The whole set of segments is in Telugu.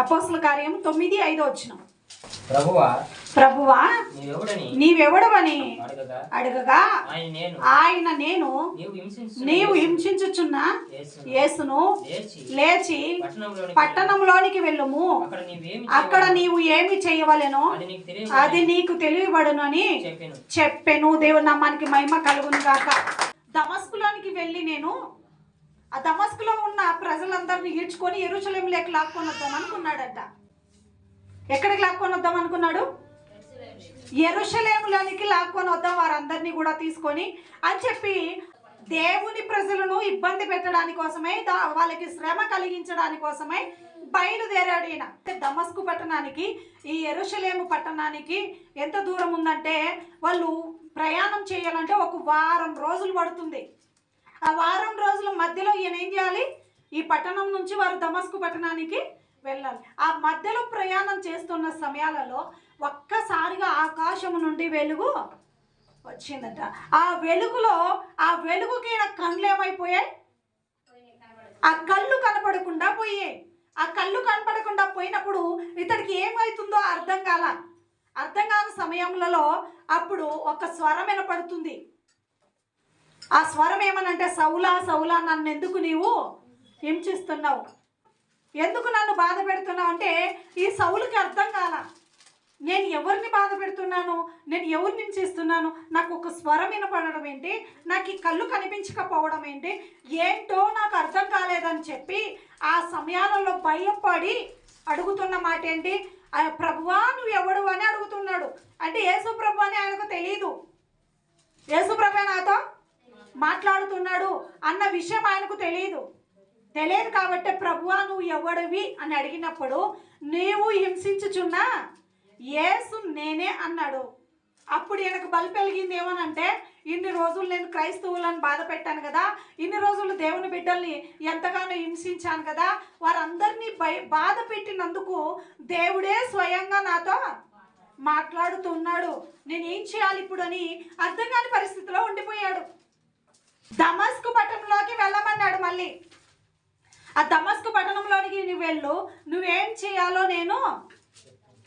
అపోస్తుల కార్యం తొమ్మిది ఐదో వచ్చిన ప్రభువా నీవెవడవని? అడగగా? ఆయన నేను. నీవు హింసించు నీవు హింసించుచున్న యేసును. లేచి. లేచి పట్టణంలోని పట్టణంలోనికి వెళ్ళుము. అక్కడ నీవు ఏమి చేయవలెనో? అది నీకు తెలియబడును అని చెప్పాను. దేవుని నామానికి మహిమ కలుగును గాక. దమస్కులోనికి వెళ్ళి నేను ఆ దమస్కులో ఉన్న ప్రజలందరినీ ఈడ్చుకొని ఎరుచలేంలోకి లాక్కొని వద్దాం అనుకున్నాడట. ఎక్కడికి లాక్కొని వద్దాం అనుకున్నాడు? ఎరుషలేములోనికి లాక్కొని వద్దాం వారందరినీ కూడా తీసుకొని అని చెప్పి దేవుని ప్రజలను ఇబ్బంది పెట్టడానికి కోసమే దా- వాళ్ళకి శ్రమ కలిగించడానికి కోసమే బయలుదేరాడు ఈయన. దమస్కు పట్టణానికి ఈ ఎరుషలేము పట్టణానికి ఎంత దూరం ఉందంటే వాళ్ళు ప్రయాణం చేయాలంటే ఒక వారం రోజులు పడుతుంది. ఆ వారం రోజుల మధ్యలో ఈయన ఏం చేయాలి? ఈ పట్టణం నుంచి వారు దమస్కు పట్టణానికి వెళ్ళాలి. ఆ మధ్యలో ప్రయాణం చేస్తున్న సమయాలలో ఒక్కసారిగా ఆకాశం నుండి వెలుగు వచ్చిందట. ఆ వెలుగులో ఆ వెలుగుకి కళ్ళు ఏమైపోయాయి? ఆ కళ్ళు కనపడకుండా పోయాయి. ఆ కళ్ళు కనపడకుండా పోయినప్పుడు ఇతడికి ఏమవుతుందో అర్థం కాల. అర్థం కాని సమయంలో అప్పుడు ఒక స్వరం వినపడుతుంది. ఆ స్వరం ఏమనంటే సౌలా సౌలా నన్ను ఎందుకు నీవు హింసిస్తున్నావు? ఎందుకు నన్ను బాధ పెడుతున్నావు? అంటే ఈ సౌలుకి అర్థం కాల. నేను ఎవరిని బాధ పెడుతున్నాను? నేను ఎవరిని హింసిస్తున్నాను? నాకు ఒక స్వరం వినపడడం ఏంటి? నాకు ఈ కళ్ళు కనిపించకపోవడం ఏంటి? ఏంటో నాకు అర్థం కాలేదని చెప్పి ఆ సమయాలలో భయపడి అడుగుతున్న మాట ఏంటి ఆ ప్రభువా నువ్వు ఎవడు అని అడుగుతున్నాడు. అంటే యేసు ప్రభు అని ఆయనకు తెలియదు మాట్లాడుతున్నాడు అన్న విషయం ఆయనకు తెలియదు తెలియదు కాబట్టి ప్రభువా నువ్వు ఎవడివి? అని అడిగినప్పుడు నీవు హింసించుచున్నా యేసు నేనే అన్నాడు. అప్పుడు ఈయనకు బలి పెరిగింది ఏమనంటే ఇన్ని రోజులు నేను క్రైస్తవులను బాధ పెట్టాను కదా ఇన్ని రోజులు దేవుని బిడ్డల్ని ఎంతగానో హింసించాను కదా వారందరినీ బై బాధ పెట్టినందుకు దేవుడే స్వయంగా నాతో మాట్లాడుతున్నాడు. నేను ఏం చేయాలి ఇప్పుడు అని అర్థం కాని పరిస్థితిలో ఉండిపోయాడు. దమస్కు పట్టణంలోకి వెళ్ళమన్నాడు మళ్ళీ. ఆ దమస్కు పట్టణంలోనికి నువ్వు వెళ్ళు. నువ్వేం చేయాలో నేను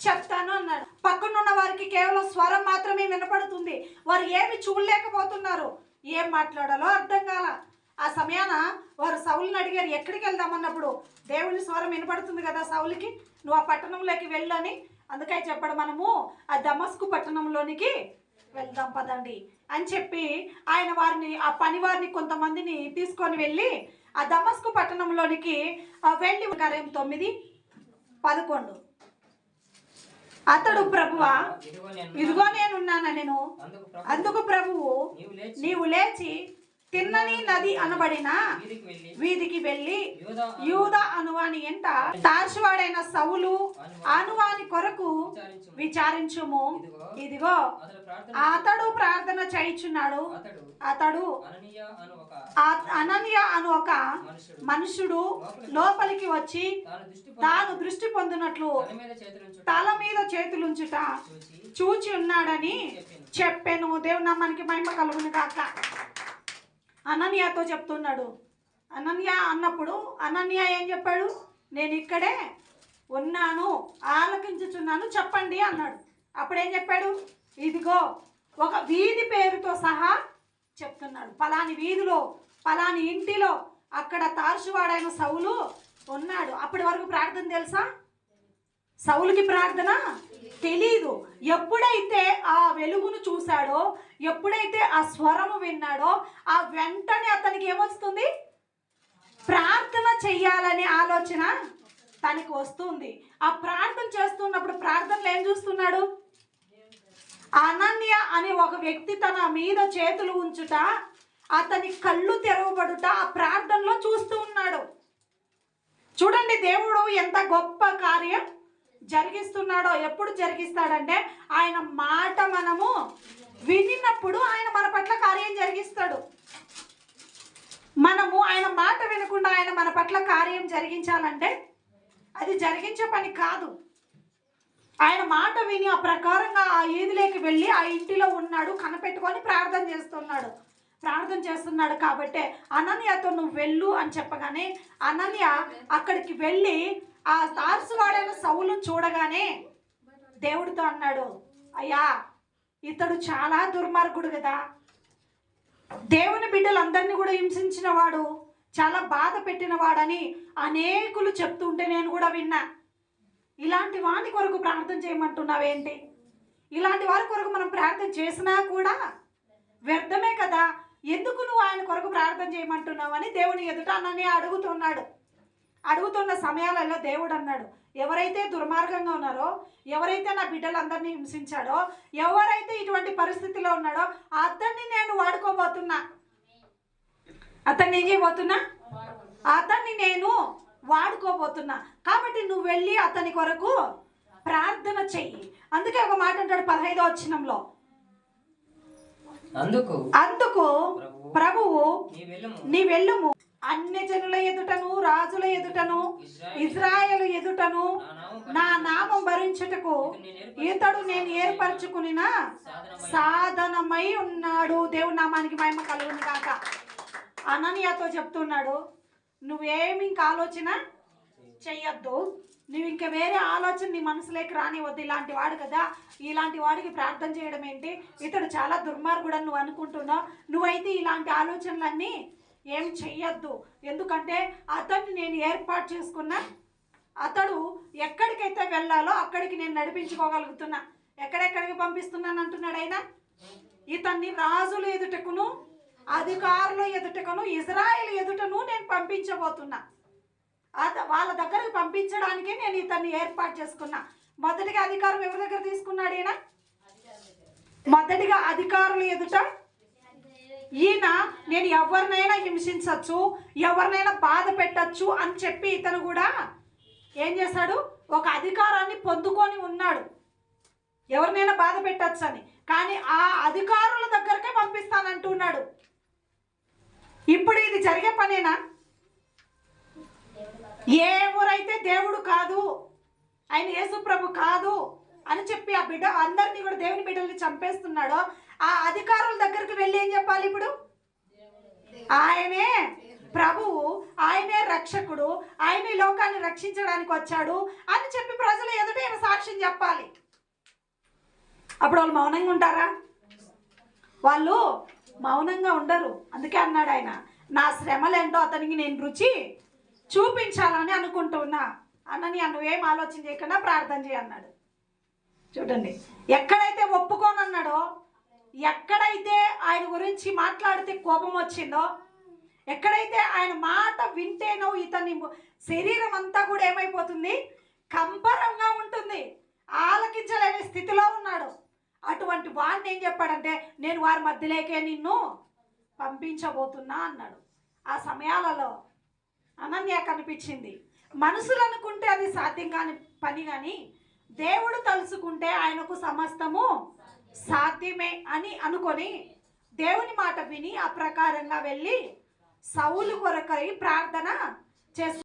చెప్తాను అన్నాడు. పక్కనున్న వారికి కేవలం స్వరం మాత్రమే వినపడుతుంది. వారు ఏమి చూడలేకపోతున్నారు. ఏం మాట్లాడాలో అర్థం కాల. ఆ సమయాన వారు సౌలుని అడిగారు ఎక్కడికి వెళ్దామన్నప్పుడు? దేవుని స్వరం వినపడుతుంది కదా సౌలికి. నువ్వు ఆ పట్టణంలోకి వెళ్ళు అని అందుకే చెప్పడం మనము ఆ దమస్కు పట్టణంలోనికి వెళ్దాం పదండి అని చెప్పి ఆయన వారిని ఆ పని వారిని కొంతమందిని తీసుకొని వెళ్ళి ఆ దమస్కు పట్టణంలోనికి వెళ్ళి కార్యం తొమ్మిది పదకొండు. అతడు ప్రభువా ఇదిగో నేను ఇదిగో నేనున్నాను నేను? అందుకు ప్రభు అందుకు ప్రభువు నీవు లేచి తిన్నని నది అనబడిన వీధికి వెళ్ళి యూద అనువాని ఎంట తార్షువాడైన సవులు అనువాని కొరకు విచారించుము. ఇదిగో అతడు ప్రార్థన చేయించున్నాడు. చేయుచున్నాడు అతడు అను ఒక అనన్య అను ఒక మనుషుడు లోపలికి వచ్చి తాను దృష్టి పొందినట్లు తల మీద చేతులుంచుట చూచి చూచి ఉన్నాడని చెప్పాను. చెప్పాను దేవుని నామానికి మహిమ కలుగును కాక అనన్యతో చెప్తున్నాడు. అనన్య అన్నప్పుడు అనన్య ఏం చెప్పాడు? నేను ఇక్కడే ఉన్నాను ఆలకించుచున్నాను చెప్పండి అన్నాడు. అప్పుడేం చెప్పాడు? ఇదిగో ఒక వీధి పేరుతో సహా చెప్తున్నాడు. పలాని వీధిలో పలాని ఇంటిలో అక్కడ తార్చువాడైన సౌలు ఉన్నాడు. అప్పటి వరకు ప్రార్థన తెలుసా? సౌలుకి ప్రార్థన? తెలీదు. ఎప్పుడైతే ఆ వెలుగును చూశాడో ఎప్పుడైతే ఆ స్వరము విన్నాడో ఆ వెంటనే అతనికి ఏమొస్తుంది? ప్రార్థన చెయ్యాలనే ఆలోచన తనకి వస్తుంది. ఆ ప్రార్థన చేస్తున్నప్పుడు ప్రార్థనలు ఏం చూస్తున్నాడు? అనన్య అనే ఒక వ్యక్తి తన మీద చేతులు ఉంచుట అతని కళ్ళు తెరవబడుట ఆ ప్రార్థనలో చూస్తూ ఉన్నాడు. చూడండి దేవుడు ఎంత గొప్ప కార్యం. జరిగిస్తున్నాడో ఎప్పుడు జరిగిస్తాడంటే ఆయన మాట మనము వినినప్పుడు ఆయన మన పట్ల కార్యం జరిగిస్తాడు. మనము ఆయన మాట వినకుండా ఆయన మన పట్ల కార్యం జరిగించాలంటే అది జరిగించే పని కాదు. ఆయన మాట విని ఆ ప్రకారంగా ఆ ఈదిలోకి వెళ్ళి ఆ ఇంటిలో ఉన్నాడు కనపెట్టుకొని ప్రార్థన చేస్తున్నాడు. ప్రార్థన చేస్తున్నాడు కాబట్టి అనన్యతో నువ్వు వెళ్ళు అని చెప్పగానే అనన్య అక్కడికి వెళ్ళి ఆ తార్సువాడైన సౌలు చూడగానే దేవుడితో అన్నాడు అయ్యా ఇతడు చాలా దుర్మార్గుడు కదా. దేవుని బిడ్డలందరినీ కూడా హింసించిన వాడు చాలా బాధ పెట్టిన వాడని అనేకులు చెప్తుంటే నేను కూడా విన్నా. ఇలాంటి వాని కొరకు ప్రార్థన చేయమంటున్నావేంటి ఇలాంటి వారి కొరకు మనం ప్రార్థన చేసినా కూడా వ్యర్థమే కదా. ఎందుకు నువ్వు ఆయన కొరకు ప్రార్థన చేయమంటున్నావు? అని దేవుని ఎదుట నన్ను అడుగుతున్నాడు. అడుగుతున్న సమయాలలో దేవుడు అన్నాడు ఎవరైతే దుర్మార్గంగా ఉన్నారో ఎవరైతే నా బిడ్డలందరినీ హింసించాడో ఎవరైతే ఇటువంటి పరిస్థితిలో ఉన్నాడో అతన్ని నేను వాడుకోబోతున్నా. అతన్ని ఏం చేయబోతున్నా? అతన్ని నేను వాడుకోబోతున్నా. కాబట్టి నువ్వు వెళ్ళి అతని కొరకు ప్రార్థన చెయ్యి. అందుకే ఒక మాట అంటాడు పదహైదో వచ్చినంలో అందుకు అందుకు ప్రభువు నీ వెళ్ళుము. అన్య జనుల ఎదుటను రాజుల ఎదుటను ఇజ్రాయేలు. ఎదుటను నా నామం భరించుటకు ఇతడు నేను ఏర్పరచుకునిన? సాధనమై ఉన్నాడు. దేవుని నామానికి మహిమ కలుగును కాక అననీయతో చెప్తున్నాడు నువ్వేమి ఇంకా ఆలోచన చెయ్యొద్దు. నువ్వు ఇంకా వేరే ఆలోచన నీ మనసులోకి రానివద్దు ఇలాంటి వాడు కదా. ఇలాంటి వాడికి ప్రార్థన చేయడం ఏంటి? ఇతడు చాలా దుర్మార్గుడు అని నువ్వు అనుకుంటున్నావు. నువ్వైతే ఇలాంటి ఆలోచనలన్నీ ఏం చెయ్యొద్దు. ఎందుకంటే అతన్ని నేను ఏర్పాటు చేసుకున్నా అతడు ఎక్కడికైతే వెళ్ళాలో అక్కడికి నేను నడిపించుకోగలుగుతున్నా. ఎక్కడెక్కడికి పంపిస్తున్నాను అంటున్నాడు ఆయన? ఇతన్ని రాజులు ఎదుటకును అధికారుల ఎదుటకును ఇజ్రాయెల్ ఎదుటను నేను పంపించబోతున్నా. అత వాళ్ళ దగ్గరకు పంపించడానికే నేను ఇతన్ని ఏర్పాటు చేసుకున్నా. మొదటిగా అధికారం ఎవరి దగ్గర తీసుకున్నాడు ఈయన? మొదటిగా అధికారులు ఎదుట ఈయన నేను ఎవరినైనా హింసించవచ్చు ఎవరినైనా బాధ పెట్టచ్చు అని చెప్పి ఇతను కూడా ఏం చేశాడు? ఒక అధికారాన్ని పొందుకొని ఉన్నాడు. ఎవరినైనా బాధ పెట్టచ్చు అని. కానీ ఆ అధికారుల దగ్గరకే పంపిస్తానంటున్నాడు ఇప్పుడు ఇది జరిగే పనేనా? ఏ ఊరైతే దేవుడు కాదు ఆయన యేసుప్రభు కాదు అని చెప్పి ఆ బిడ్డ అందరినీ కూడా దేవుని బిడ్డల్ని చంపేస్తున్నాడో ఆ అధికారుల దగ్గరికి వెళ్ళి ఏం చెప్పాలి ఇప్పుడు? ఆయనే ప్రభువు ఆయనే రక్షకుడు ఆయన ఈ లోకాన్ని రక్షించడానికి వచ్చాడు అని చెప్పి ప్రజల ఎదుట ఈయన సాక్ష్యం చెప్పాలి. అప్పుడు వాళ్ళు మౌనంగా ఉంటారా? వాళ్ళు మౌనంగా ఉండరు. అందుకే అన్నాడు ఆయన నా శ్రమలేంటో అతనికి నేను రుచి చూపించాలని అనుకుంటున్నా. అన్నని నువ్వేం ఆలోచన చేయకుండా ప్రార్థన చేయన్నాడు చూడండి ఎక్కడైతే ఒప్పుకోనన్నాడో ఎక్కడైతే ఆయన గురించి మాట్లాడితే కోపం వచ్చిందో ఎక్కడైతే ఆయన మాట వింటేనో ఇతని శరీరం అంతా కూడా ఏమైపోతుంది? కంపరంగా ఉంటుంది. ఆలకించలేని స్థితిలో ఉన్నాడు. అటువంటి వాడిని ఏం చెప్పాడంటే నేను వారి మధ్యలోకే నిన్ను పంపించబోతున్నా అన్నాడు. ఆ సమయాలలో అనన్య కనిపించింది. మనుషులు అనుకుంటే అది సాధ్యం కాని పని కానీ దేవుడు తలుసుకుంటే ఆయనకు సమస్తము సాధ్యమే అని అనుకొని దేవుని మాట విని ఆ ప్రకారంగా వెళ్ళి సౌలు కొరకై ప్రార్థన చేస్తు